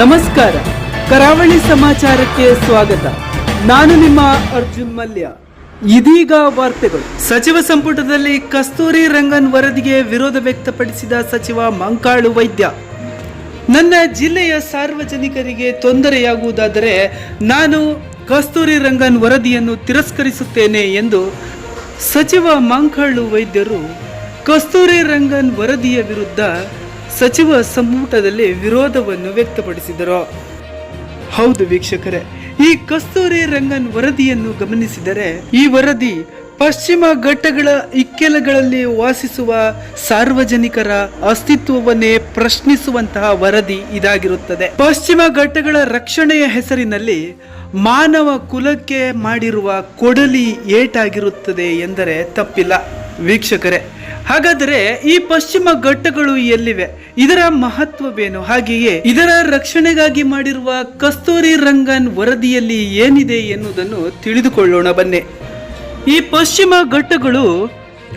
ನಮಸ್ಕಾರ. ಕರಾವಳಿ ಸಮಾಚಾರಕ್ಕೆ ಸ್ವಾಗತ. ನಾನು ನಿಮ್ಮ ಅರ್ಜುನ್ ಮಲ್ಯ. ಇದೀಗ ವಾರ್ತೆಗಳು. ಸಚಿವ ಸಂಪುಟದಲ್ಲಿ ಕಸ್ತೂರಿ ರಂಗನ್ ವರದಿಗೆ ವಿರೋಧ ವ್ಯಕ್ತಪಡಿಸಿದ ಸಚಿವ ಮಂಕಾಳು ವೈದ್ಯ. ನನ್ನ ಜಿಲ್ಲೆಯ ಸಾರ್ವಜನಿಕರಿಗೆ ತೊಂದರೆಯಾಗುವುದಾದರೆ ನಾನು ಕಸ್ತೂರಿ ರಂಗನ್ ವರದಿಯನ್ನು ತಿರಸ್ಕರಿಸುತ್ತೇನೆ ಎಂದು ಸಚಿವ ಮಂಕಾಳು ವೈದ್ಯರು ಕಸ್ತೂರಿ ರಂಗನ್ ವರದಿಯ ವಿರುದ್ಧ ಸಚಿವ ಸಂಪುಟದಲ್ಲಿ ವಿರೋಧವನ್ನು ವ್ಯಕ್ತಪಡಿಸಿದರು. ಹೌದು ವೀಕ್ಷಕರೇ, ಈ ಕಸ್ತೂರಿ ರಂಗನ್ ವರದಿಯನ್ನು ಗಮನಿಸಿದರೆ ಈ ವರದಿ ಪಶ್ಚಿಮ ಘಟ್ಟಗಳ ಇಕ್ಕೆಲಗಳಲ್ಲಿ ವಾಸಿಸುವ ಸಾರ್ವಜನಿಕರ ಅಸ್ತಿತ್ವವನ್ನೇ ಪ್ರಶ್ನಿಸುವಂತಹ ವರದಿ ಇದಾಗಿರುತ್ತದೆ. ಪಶ್ಚಿಮ ಘಟ್ಟಗಳ ರಕ್ಷಣೆಯ ಹೆಸರಿನಲ್ಲಿ ಮಾನವ ಕುಲಕ್ಕೆ ಮಾಡಿರುವ ಕೊಡಲಿ ಏಟಾಗಿರುತ್ತದೆ ಎಂದರೆ ತಪ್ಪಿಲ್ಲ. ವೀಕ್ಷಕರೇ ಹಾಗಾದರೆ ಈ ಪಶ್ಚಿಮ ಘಟ್ಟಗಳು ಎಲ್ಲಿವೆ? ಇದರ ಮಹತ್ವವೇನು? ಹಾಗೆಯೇ ಇದರ ರಕ್ಷಣೆಗಾಗಿ ಮಾಡಿರುವ ಕಸ್ತೂರಿ ರಂಗನ್ ವರದಿಯಲ್ಲಿ ಏನಿದೆ ಎನ್ನುವುದನ್ನು ತಿಳಿದುಕೊಳ್ಳೋಣ, ಬನ್ನಿ. ಈ ಪಶ್ಚಿಮ ಘಟ್ಟಗಳು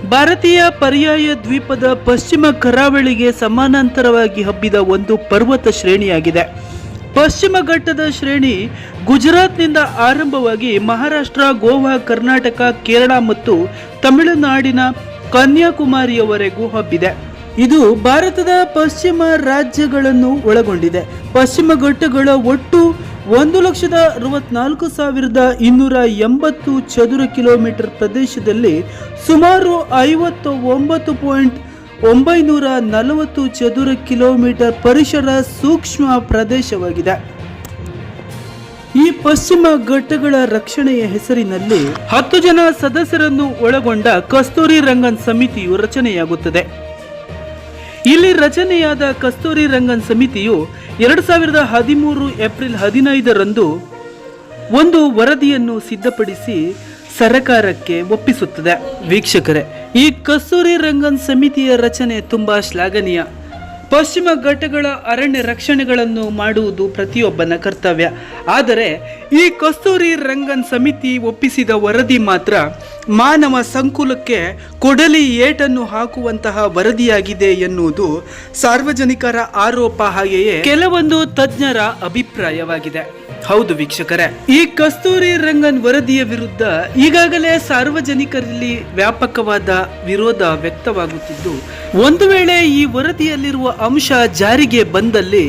ಭಾರತೀಯ ಪರ್ಯಾಯ ದ್ವೀಪದ ಪಶ್ಚಿಮ ಕರಾವಳಿಗೆ ಸಮಾನಾಂತರವಾಗಿ ಹಬ್ಬಿದ ಒಂದು ಪರ್ವತ ಶ್ರೇಣಿಯಾಗಿದೆ. ಪಶ್ಚಿಮ ಘಟ್ಟದ ಶ್ರೇಣಿ ಗುಜರಾತ್ನಿಂದ ಆರಂಭವಾಗಿ ಮಹಾರಾಷ್ಟ್ರ, ಗೋವಾ, ಕರ್ನಾಟಕ, ಕೇರಳ ಮತ್ತು ತಮಿಳುನಾಡಿನ ಕನ್ಯಾಕುಮಾರಿಯವರೆಗೂ ಹಬ್ಬಿದೆ. ಇದು ಭಾರತದ ಪಶ್ಚಿಮ ರಾಜ್ಯಗಳನ್ನು ಒಳಗೊಂಡಿದೆ. ಪಶ್ಚಿಮ ಘಟ್ಟಗಳ ಒಟ್ಟು ಒಂದು ಲಕ್ಷದ ಅರವತ್ನಾಲ್ಕು ಸಾವಿರದ ಇನ್ನೂರ ಎಂಬತ್ತು ಚದುರ ಕಿಲೋಮೀಟರ್ ಪ್ರದೇಶದಲ್ಲಿ ಸುಮಾರು ಐವತ್ತು ಒಂಬತ್ತು ಪಾಯಿಂಟ್ ಒಂಬೈನೂರ ನಲವತ್ತು ಚದುರ ಕಿಲೋಮೀಟರ್ ಪರಿಸರ ಸೂಕ್ಷ್ಮ ಪ್ರದೇಶವಾಗಿದೆ. ಈ ಪಶ್ಚಿಮ ಘಟ್ಟಗಳ ರಕ್ಷಣೆಯ ಹೆಸರಿನಲ್ಲಿ ಹತ್ತು ಜನ ಸದಸ್ಯರನ್ನು ಒಳಗೊಂಡ ಕಸ್ತೂರಿ ರಂಗನ್ ಸಮಿತಿಯು ರಚನೆಯಾಗುತ್ತದೆ. ಇಲ್ಲಿ ರಚನೆಯಾದ ಕಸ್ತೂರಿ ರಂಗನ್ ಸಮಿತಿಯು ಎರಡು ಸಾವಿರದ ಹದಿಮೂರು ಏಪ್ರಿಲ್ ಹದಿನೈದರಂದು ಒಂದು ವರದಿಯನ್ನು ಸಿದ್ಧಪಡಿಸಿ ಸರಕಾರಕ್ಕೆ ಒಪ್ಪಿಸುತ್ತದೆ. ವೀಕ್ಷಕರೇ, ಈ ಕಸ್ತೂರಿ ರಂಗನ್ ಸಮಿತಿಯ ರಚನೆ ತುಂಬಾ ಶ್ಲಾಘನೀಯ. ಪಶ್ಚಿಮ ಘಟ್ಟಗಳ ಅರಣ್ಯ ರಕ್ಷಣೆಗಳನ್ನು ಮಾಡುವುದು ಪ್ರತಿಯೊಬ್ಬನ ಕರ್ತವ್ಯ. ಆದರೆ ಈ ಕಸ್ತೂರಿ ರಂಗನ್ ಸಮಿತಿ ಒಪ್ಪಿಸಿದ ವರದಿ ಮಾತ್ರ ಮಾನವ ಸಂಕುಲಕ್ಕೆ ಕೊಡಲಿ ಏಟನ್ನು ಹಾಕುವಂತಹ ವರದಿಯಾಗಿದೆ ಎನ್ನುವುದು ಸಾರ್ವಜನಿಕರ ಆರೋಪ ಹಾಗೆಯೇ ಕೆಲವೊಂದು ತಜ್ಞರ ಅಭಿಪ್ರಾಯವಾಗಿದೆ. ಹೌದು ವೀಕ್ಷಕರೇ. ಈ ಕಸ್ತೂರಿ ರಂಗನ್ ವರದಿಯ ವಿರುದ್ಧ ಈಗಾಗಲೇ ಸಾರ್ವಜನಿಕರಲ್ಲಿ ವ್ಯಾಪಕವಾದ ವಿರೋಧ ವ್ಯಕ್ತವಾಗುತ್ತಿದ್ದು, ಒಂದು ವೇಳೆ ಈ ವರದಿಯಲ್ಲಿರುವ ಅಂಶ ಜಾರಿಗೆ ಬಂದಲ್ಲಿ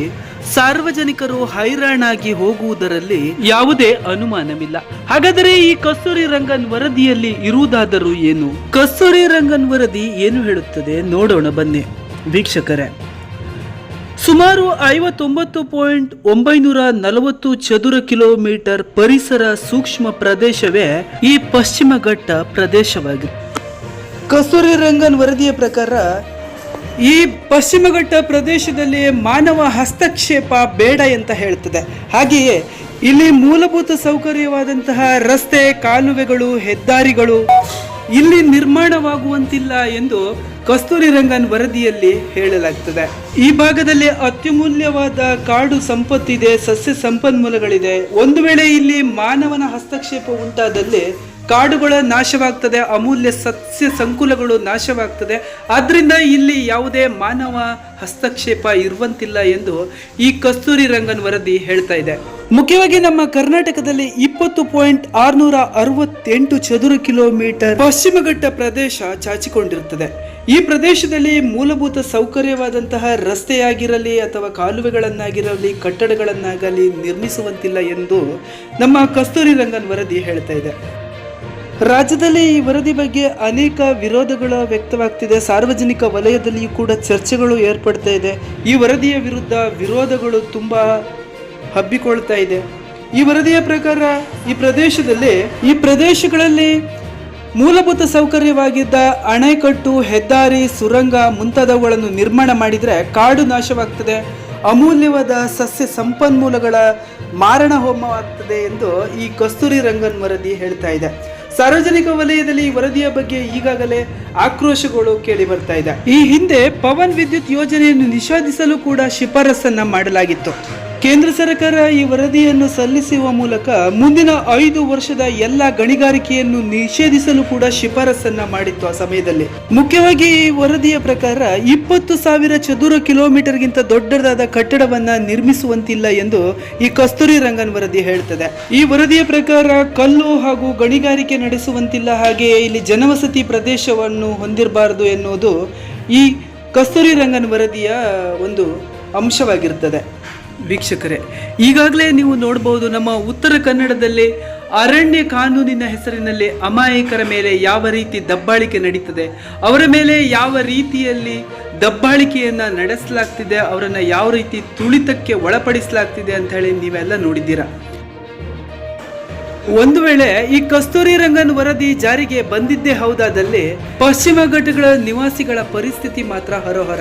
ಸಾರ್ವಜನಿಕರು ಹೈರಾಣಾಗಿ ಹೋಗುವುದರಲ್ಲಿ ಯಾವುದೇ ಅನುಮಾನವಿಲ್ಲ. ಹಾಗಾದರೆ ಈ ಕಸ್ತೂರಿ ರಂಗನ್ ವರದಿಯಲ್ಲಿ ಇರುವುದಾದರೂ ಏನು? ಕಸ್ತೂರಿ ರಂಗನ್ ವರದಿ ಏನು ಹೇಳುತ್ತದೆ? ನೋಡೋಣ ಬನ್ನಿ. ವೀಕ್ಷಕರೇ ಸುಮಾರು ಐವತ್ತೊಂಬತ್ತು ಪಾಯಿಂಟ್ ಒಂಬೈನೂರ ನಲವತ್ತು ಚದುರ ಕಿಲೋಮೀಟರ್ ಪರಿಸರ ಸೂಕ್ಷ್ಮ ಪ್ರದೇಶವೇ ಈ ಪಶ್ಚಿಮ ಘಟ್ಟ ಪ್ರದೇಶವಾಗಿದೆ. ಕಸ್ತೂರಿ ರಂಗನ್ ವರದಿಯ ಪ್ರಕಾರ ಈ ಪಶ್ಚಿಮ ಘಟ್ಟ ಪ್ರದೇಶದಲ್ಲಿ ಮಾನವ ಹಸ್ತಕ್ಷೇಪ ಬೇಡ ಅಂತ ಹೇಳ್ತದೆ. ಹಾಗೆಯೇ ಇಲ್ಲಿ ಮೂಲಭೂತ ಸೌಕರ್ಯವಾದಂತಹ ರಸ್ತೆ, ಕಾಲುವೆಗಳು, ಹೆದ್ದಾರಿಗಳು ಇಲ್ಲಿ ನಿರ್ಮಾಣವಾಗುವಂತಿಲ್ಲ ಎಂದು ಕಸ್ತೂರಿ ರಂಗನ್ ವರದಿಯಲ್ಲಿ ಹೇಳಲಾಗ್ತದೆ. ಈ ಭಾಗದಲ್ಲಿ ಅತ್ಯಮೂಲ್ಯವಾದ ಕಾಡು ಸಂಪತ್ತಿದೆ, ಸಸ್ಯ ಸಂಪನ್ಮೂಲಗಳಿದೆ. ಒಂದು ವೇಳೆ ಇಲ್ಲಿ ಮಾನವನ ಹಸ್ತಕ್ಷೇಪ ಉಂಟಾದಲ್ಲಿ ಕಾಡುಗಳ ನಾಶವಾಗ್ತದೆ, ಅಮೂಲ್ಯ ಸಸ್ಯ ಸಂಕುಲಗಳು ನಾಶವಾಗ್ತದೆ. ಆದ್ದರಿಂದ ಇಲ್ಲಿ ಯಾವುದೇ ಮಾನವ ಹಸ್ತಕ್ಷೇಪ ಇರುವಂತಿಲ್ಲ ಎಂದು ಈ ಕಸ್ತೂರಿ ರಂಗನ್ ವರದಿ ಹೇಳ್ತಾ ಇದೆ. ಮುಖ್ಯವಾಗಿ ನಮ್ಮ ಕರ್ನಾಟಕದಲ್ಲಿ ಇಪ್ಪತ್ತು ಪಾಯಿಂಟ್ ಆರ್ನೂರ ಅರವತ್ತೆಂಟು ಚದುರ ಕಿಲೋಮೀಟರ್ ಪಶ್ಚಿಮ ಘಟ್ಟ ಪ್ರದೇಶ ಚಾಚಿಕೊಂಡಿರುತ್ತದೆ. ಈ ಪ್ರದೇಶದಲ್ಲಿ ಮೂಲಭೂತ ಸೌಕರ್ಯವಾದಂತಹ ರಸ್ತೆಯಾಗಿರಲಿ ಅಥವಾ ಕಾಲುವೆಗಳನ್ನಾಗಿರಲಿ, ಕಟ್ಟಡಗಳನ್ನಾಗಲಿ ನಿರ್ಮಿಸುವಂತಿಲ್ಲ ಎಂದು ನಮ್ಮ ಕಸ್ತೂರಿ ರಂಗನ್ ವರದಿ ಹೇಳ್ತಾ ಇದೆ. ರಾಜ್ಯದಲ್ಲಿ ಈ ವರದಿ ಬಗ್ಗೆ ಅನೇಕ ವಿರೋಧಗಳು ವ್ಯಕ್ತವಾಗ್ತಿದೆ. ಸಾರ್ವಜನಿಕ ವಲಯದಲ್ಲಿಯೂ ಕೂಡ ಚರ್ಚೆಗಳು ಏರ್ಪಡ್ತಾ ಇದೆ. ಈ ವರದಿಯ ವಿರುದ್ಧ ವಿರೋಧಗಳು ತುಂಬಾ ಹಬ್ಬಿಕೊಳ್ತಾ ಇದೆ. ಈ ವರದಿಯ ಪ್ರಕಾರ ಈ ಪ್ರದೇಶದಲ್ಲಿ, ಈ ಪ್ರದೇಶಗಳಲ್ಲಿ ಮೂಲಭೂತ ಸೌಕರ್ಯವಾಗಿದ್ದ ಅಣೆಕಟ್ಟು, ಹೆದ್ದಾರಿ, ಸುರಂಗ ಮುಂತಾದವುಗಳನ್ನು ನಿರ್ಮಾಣ ಮಾಡಿದರೆ ಕಾಡು ನಾಶವಾಗ್ತದೆ. ಅಮೂಲ್ಯವಾದ ಸಸ್ಯ ಸಂಪನ್ಮೂಲಗಳ ಮಾರಣ ಹೋಮವಾಗ್ತದೆ ಎಂದು ಈ ಕಸ್ತೂರಿ ರಂಗನ್ ವರದಿ ಹೇಳ್ತಾ ಇದೆ. ಸಾರ್ವಜನಿಕ ವಲಯದಲ್ಲಿ ಈ ವರದಿಯ ಬಗ್ಗೆ ಈಗಾಗಲೇ ಆಕ್ರೋಶಗಳು ಕೇಳಿ ಬರ್ತಾ ಇದೆ. ಈ ಹಿಂದೆ ಪವನ್ ವಿದ್ಯುತ್ ಯೋಜನೆಯನ್ನು ನಿಷೇಧಿಸಲು ಕೂಡ ಶಿಫಾರಸನ್ನ ಮಾಡಲಾಗಿತ್ತು. ಕೇಂದ್ರ ಸರ್ಕಾರ ಈ ವರದಿಯನ್ನು ಸಲ್ಲಿಸುವ ಮೂಲಕ ಮುಂದಿನ ಐದು ವರ್ಷದ ಎಲ್ಲ ಗಣಿಗಾರಿಕೆಯನ್ನು ನಿಷೇಧಿಸಲು ಕೂಡ ಶಿಫಾರಸನ್ನ ಮಾಡಿತ್ತು ಆ ಸಮಯದಲ್ಲಿ. ಮುಖ್ಯವಾಗಿ ಈ ವರದಿಯ ಪ್ರಕಾರ ಇಪ್ಪತ್ತು ಸಾವಿರ ಚದುರ ಕಿಲೋಮೀಟರ್ಗಿಂತ ದೊಡ್ಡದಾದ ಕಟ್ಟಡವನ್ನ ನಿರ್ಮಿಸುವಂತಿಲ್ಲ ಎಂದು ಈ ಕಸ್ತೂರಿ ರಂಗನ್ ವರದಿ ಹೇಳ್ತದೆ. ಈ ವರದಿಯ ಪ್ರಕಾರ ಕಲ್ಲು ಹಾಗೂ ಗಣಿಗಾರಿಕೆ ನಡೆಸುವಂತಿಲ್ಲ ಹಾಗೆಯೇ ಇಲ್ಲಿ ಜನವಸತಿ ಪ್ರದೇಶವನ್ನು ಹೊಂದಿರಬಾರದು ಎನ್ನುವುದು ಈ ಕಸ್ತೂರಿ ರಂಗನ್ ವರದಿಯ ಒಂದು ಅಂಶವಾಗಿರ್ತದೆ. ವೀಕ್ಷಕರೇ, ಈಗಾಗಲೇ ನೀವು ನೋಡಬಹುದು ನಮ್ಮ ಉತ್ತರ ಕನ್ನಡದಲ್ಲಿ ಅರಣ್ಯ ಕಾನೂನಿನ ಹೆಸರಿನಲ್ಲಿ ಅಮಾಯಕರ ಮೇಲೆ ಯಾವ ರೀತಿ ದಬ್ಬಾಳಿಕೆ ನಡೀತದೆ, ಅವರ ಮೇಲೆ ಯಾವ ರೀತಿಯಲ್ಲಿ ದಬ್ಬಾಳಿಕೆಯನ್ನ ನಡೆಸಲಾಗ್ತಿದೆ, ಅವರನ್ನು ಯಾವ ರೀತಿ ತುಳಿತಕ್ಕೆ ಒಳಪಡಿಸಲಾಗ್ತಿದೆ ಅಂತ ಹೇಳಿ ನೀವೆಲ್ಲ ನೋಡಿದ್ದೀರಾ? ಒಂದು ವೇಳೆ ಈ ಕಸ್ತೂರಿ ರಂಗನ್ ವರದಿ ಜಾರಿಗೆ ಬಂದಿದ್ದೇ ಹೌದಾದಲ್ಲಿ ಪಶ್ಚಿಮ ಘಟ್ಟಗಳ ನಿವಾಸಿಗಳ ಪರಿಸ್ಥಿತಿ ಮಾತ್ರ ಹರೋಹರ.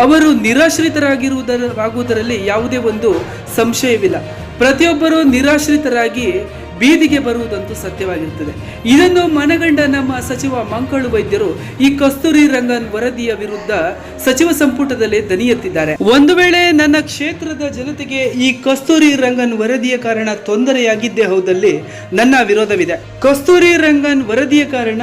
ಅವರು ನಿರಾಶ್ರಿತರಾಗಿರುವುದರ ಆಗುವುದರಲ್ಲಿ ಯಾವುದೇ ಒಂದು ಸಂಶಯವಿಲ್ಲ. ಪ್ರತಿಯೊಬ್ಬರು ನಿರಾಶ್ರಿತರಾಗಿ ಬೀದಿಗೆ ಬರುವುದಂತೂ ಸತ್ಯವಾಗಿರುತ್ತದೆ. ಇದನ್ನು ಮನಗಂಡ ನಮ್ಮ ಸಚಿವ ಮಂಕಳು ವೈದ್ಯರು ಈ ಕಸ್ತೂರಿ ರಂಗನ್ ವರದಿಯ ವಿರುದ್ಧ ಸಚಿವ ಸಂಪುಟದಲ್ಲಿ ದನಿ ಎತ್ತಿದ್ದಾರೆ. ಒಂದು ವೇಳೆ ನನ್ನ ಕ್ಷೇತ್ರದ ಜನತೆಗೆ ಈ ಕಸ್ತೂರಿ ರಂಗನ್ ವರದಿಯ ಕಾರಣ ತೊಂದರೆಯಾಗಿದ್ದೇ ಹೌದಲ್ಲಿ ನನ್ನ ವಿರೋಧವಿದೆ. ಕಸ್ತೂರಿ ರಂಗನ್ ವರದಿಯ ಕಾರಣ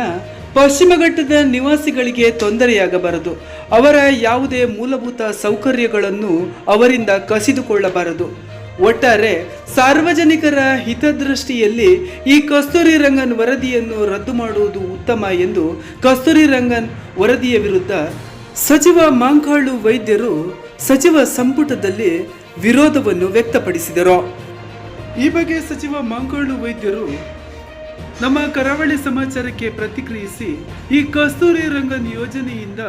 ಪಶ್ಚಿಮ ಘಟ್ಟದ ನಿವಾಸಿಗಳಿಗೆ ತೊಂದರೆಯಾಗಬಾರದು. ಅವರ ಯಾವುದೇ ಮೂಲಭೂತ ಸೌಕರ್ಯಗಳನ್ನು ಅವರಿಂದ ಕಸಿದುಕೊಳ್ಳಬಾರದು. ಒಟ್ಟಾರೆ ಸಾರ್ವಜನಿಕರ ಹಿತದೃಷ್ಟಿಯಲ್ಲಿ ಈ ಕಸ್ತೂರಿ ರಂಗನ್ ವರದಿಯನ್ನು ರದ್ದು ಮಾಡುವುದು ಉತ್ತಮ ಎಂದು ಕಸ್ತೂರಿ ರಂಗನ್ ವರದಿಯ ವಿರುದ್ಧ ಸಚಿವ ಮಾಂಕಾಳು ವೈದ್ಯರು ಸಚಿವ ಸಂಪುಟದಲ್ಲಿ ವಿರೋಧವನ್ನು ವ್ಯಕ್ತಪಡಿಸಿದರು. ಈ ಬಗ್ಗೆ ಸಚಿವ ಮಾಂಕಾಳು ವೈದ್ಯರು ನಮ್ಮ ಕರಾವಳಿ ಸಮಾಚಾರಕ್ಕೆ ಪ್ರತಿಕ್ರಿಯಿಸಿ ಈ ಕಸ್ತೂರಿ ರಂಗನ್ ಯೋಜನೆಯಿಂದ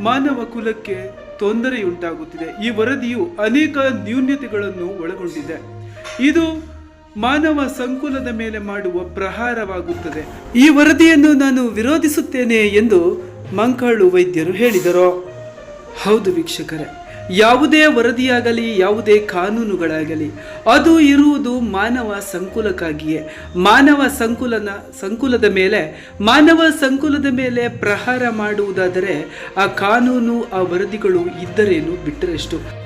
ಮಾನವ ಕುಲಕ್ಕೆ ತೊಂದರೆಯುಂಟಾಗುತ್ತಿದೆ. ಈ ವರದಿಯು ಅನೇಕ ನ್ಯೂನ್ಯತೆಗಳನ್ನು ಒಳಗೊಂಡಿದೆ. ಇದು ಮಾನವ ಸಂಕುಲದ ಮೇಲೆ ಮಾಡುವ ಪ್ರಹಾರವಾಗುತ್ತದೆ. ಈ ವರದಿಯನ್ನು ನಾನು ವಿರೋಧಿಸುತ್ತೇನೆ ಎಂದು ಮಂಕಾಳು ವೈದ್ಯರು ಹೇಳಿದರು. ಹೌದು ವೀಕ್ಷಕರೇ ಯಾವುದೇ ವರದಿಯಾಗಲಿ, ಯಾವುದೇ ಕಾನೂನುಗಳಾಗಲಿ, ಅದು ಇರುವುದು ಮಾನವ ಸಂಕುಲಕ್ಕಾಗಿಯೇ. ಮಾನವ ಸಂಕುಲನ, ಸಂಕುಲದ ಮೇಲೆ, ಮಾನವ ಸಂಕುಲದ ಮೇಲೆ ಪ್ರಹಾರ ಮಾಡುವುದಾದರೆ ಆ ಕಾನೂನು, ಆ ವರದಿಗಳು ಇದ್ದರೇನು ಬಿಟ್ಟರೆಷ್ಟು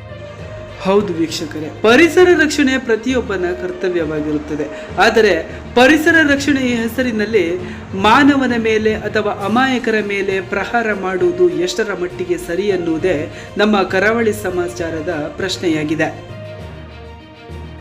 ಹೌದು ವೀಕ್ಷಕರೇ, ಪರಿಸರ ರಕ್ಷಣೆ ಪ್ರತಿಯೊಬ್ಬನ ಕರ್ತವ್ಯವಾಗಿರುತ್ತದೆ. ಆದರೆ ಪರಿಸರ ರಕ್ಷಣೆಯ ಹೆಸರಿನಲ್ಲಿ ಮಾನವನ ಮೇಲೆ ಅಥವಾ ಅಮಾಯಕರ ಮೇಲೆ ಪ್ರಹಾರ ಮಾಡುವುದು ಎಷ್ಟರ ಮಟ್ಟಿಗೆ ಸರಿ ಎನ್ನುವುದೇ ನಮ್ಮ ಕರಾವಳಿ ಸಮಾಚಾರದ ಪ್ರಶ್ನೆಯಾಗಿದೆ.